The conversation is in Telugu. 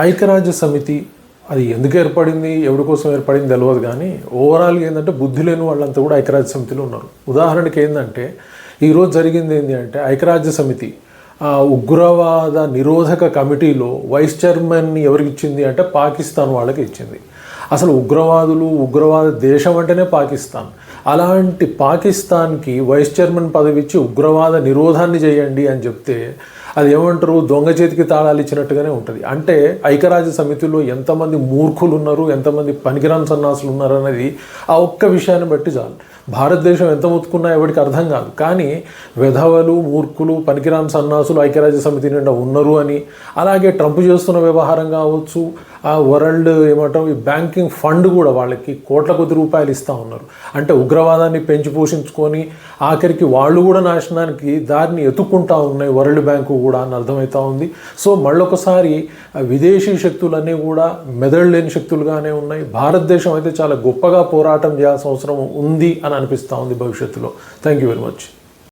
ఐక్యరాజ్య సమితి అది ఎందుకు ఏర్పడింది ఎవరి కోసం ఏర్పడింది తెలియదు కానీ ఓవరాల్గా ఏంటంటే బుద్ధి లేని వాళ్ళంతా కూడా ఐక్యరాజ్య సమితిలో ఉన్నారు. ఉదాహరణకి ఏంటంటే ఈరోజు జరిగింది ఏంటి అంటే ఐక్యరాజ్య సమితి ఉగ్రవాద నిరోధక కమిటీలో వైస్ చైర్మన్ ఎవరికి ఇచ్చింది అంటే పాకిస్తాన్ వాళ్ళకి ఇచ్చింది. అసలు ఉగ్రవాదులు ఉగ్రవాద దేశం అంటేనే పాకిస్తాన్. అలాంటి పాకిస్తాన్కి వైస్ చైర్మన్ పదవి ఇచ్చి ఉగ్రవాద నిరోధాన్ని చేయండి అని చెప్తే అది ఏమంటారు? దొంగ చేతికి తాళాలు ఇచ్చినట్టుగానే ఉంటుంది. అంటే ఐక్యరాజ్య సమితిలో ఎంతమంది మూర్ఖులు ఉన్నారు ఎంతమంది పనికిరాని సన్నాసులు ఉన్నారు అనేది ఆ ఒక్క విషయాన్ని బట్టి చాలు. భారతదేశం ఎంత ముత్తుకున్నా ఎవరికి అర్థం కాదు. కానీ వెధవలు మూర్ఖులు పనికిరాని సన్నాసులు ఐక్యరాజ్య సమితి నిండా ఉన్నారు అని అలాగే ట్రంప్ చేస్తున్న వ్యవహారం కావచ్చు వరల్డ్ ఏమంటాం ఈ బ్యాంకింగ్ ఫండ్ కూడా వాళ్ళకి కోట్ల కొద్ది రూపాయలు ఇస్తూ ఉన్నారు. అంటే ఉగ్రవాదాన్ని పెంచి పోషించుకొని ఆఖరికి వాళ్ళు కూడా నాశనానికి దారిని ఎత్తుక్కుంటా ఉన్నాయి. వరల్డ్ బ్యాంకు కూడా అని అర్థమవుతా ఉంది. సో మళ్ళొకసారి విదేశీ శక్తులన్నీ కూడా మెదడు లేని శక్తులుగానే ఉన్నాయి. భారతదేశం అయితే చాలా గొప్పగా పోరాటం చేయాల్సిన అవసరం ఉంది అని అనిపిస్తూ ఉంది భవిష్యత్తులో. Thank you very much